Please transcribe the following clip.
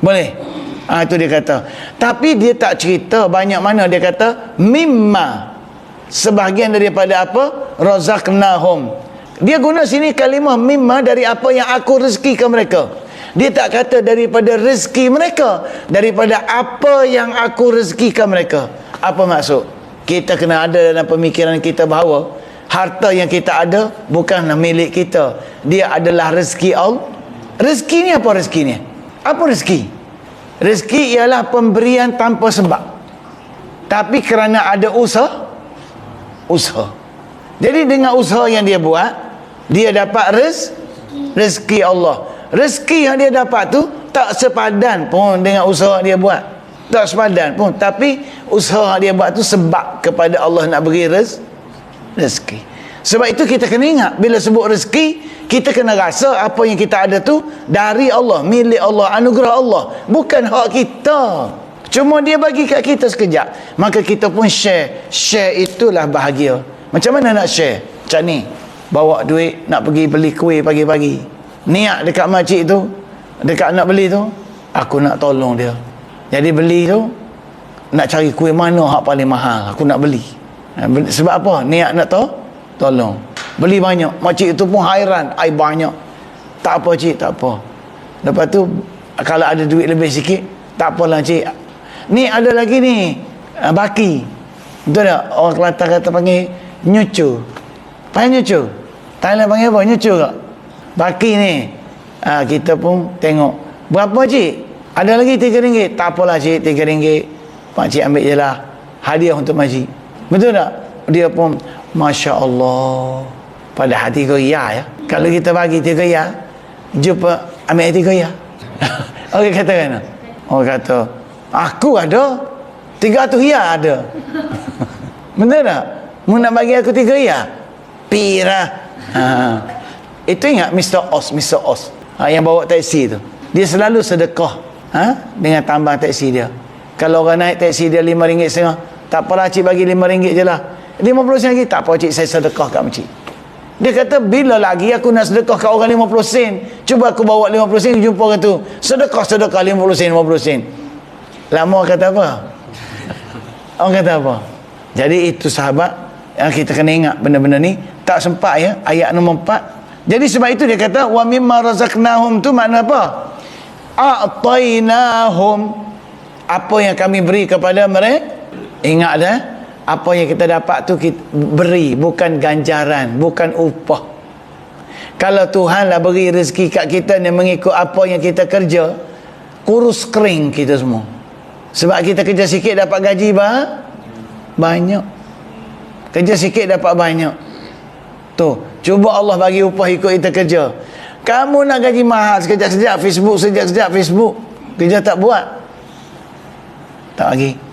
Boleh? Ha, itu dia kata. Tapi dia tak cerita banyak mana dia kata mimma sebahagian daripada apa? Razaqnahum. Dia guna sini kalimah mimma dari apa yang aku rezekikan mereka. Dia tak kata daripada rezeki mereka, daripada apa yang aku rezekikan mereka. Apa maksud? Kita kena ada dalam pemikiran kita bahawa harta yang kita ada bukanlah milik kita. Dia adalah rezeki Allah. Rezeki ni apa rezeki ni? Apa rezeki? Rezeki ialah pemberian tanpa sebab. Tapi kerana ada usaha, usaha. Jadi dengan usaha yang dia buat, dia dapat rez, rezeki Allah. Rezeki yang dia dapat tu tak sepadan pun dengan usaha dia buat. Tak sepadan pun. Tapi usaha dia buat tu sebab kepada Allah nak beri rez, rezeki. Sebab itu kita kena ingat bila sebut rezeki, kita kena rasa apa yang kita ada tu dari Allah, milik Allah, anugerah Allah, bukan hak kita. Cuma dia bagi kat kita sekejap. Maka kita pun share. Share itulah bahagia. Macam mana nak share? Macam ni. Bawa duit nak pergi beli kuih pagi-pagi. Niat dekat makcik tu, dekat nak beli tu, aku nak tolong dia. Jadi beli tu, nak cari kuih mana hak paling mahal. Aku nak beli. Ha, sebab apa? Niat nak tahu? Tolong. Beli banyak. Makcik tu pun hairan. Ai banyak. Tak apa cik, tak apa. Lepas tu, kalau ada duit lebih sikit, tak apalah cik. Ni ada lagi ni. Uh, baki. Betul tak? Orang Kelantan kata panggil nyucu. Panggil nyucu. Thailand panggil apa? Nyucu tak? Baki ni. Uh, kita pun tengok. Berapa cik? Ada lagi tiga ringgit? Tak apalah cik, tiga ringgit. Pakcik ambil je lah. Hadiah untuk makcik. Betul tak? Dia pun, Masya Allah. Pada hati kau ya ya. Kalau kita bagi tiga ya, jumpa ambil tiga ya. Orang kata kan? Orang kata, Aku ada. Tiga tu ya ada. Benar tak? Mu nak bagi aku tiga ya? Pira. Ha. Itu ingat Mr. Os, Mr. Os. Ha, yang bawa taksi tu. Dia selalu sedekah. Ha? Dengan tambang taksi dia. Kalau orang naik taksi dia lima ringgit setengah. Tak apalah cik bagi lima ringgit je lah. Lima puluh sen lagi. Tak apa cik saya sedekah kat cik. Dia kata bila lagi aku nak sedekah kat orang lima puluh sen. Cuba aku bawa lima puluh sen jumpa orang tu. Sedekah sedekah lima puluh sen lima puluh sen. Lama kata apa? Orang kata apa? Jadi itu sahabat yang kita kena ingat benda-benda ni tak sempat ya ayat nombor 4. Jadi sebab itu dia kata wa mimma razaqnahum tu makna apa? A'tainahum apa yang kami beri kepada mereka. Ingat dah apa yang kita dapat tu kita beri bukan ganjaran, bukan upah. Kalau Tuhan lah beri rezeki kat kita yang mengikut apa yang kita kerja, kurus kering kita semua. Sebab kita kerja sikit dapat gaji bah? banyak. Kerja sikit dapat banyak. Tu, cuba Allah bagi upah ikut kita kerja. Kamu nak gaji mahal sekejap-sekejap Facebook, sekejap-sekejap Facebook. Kerja tak buat. Tak bagi.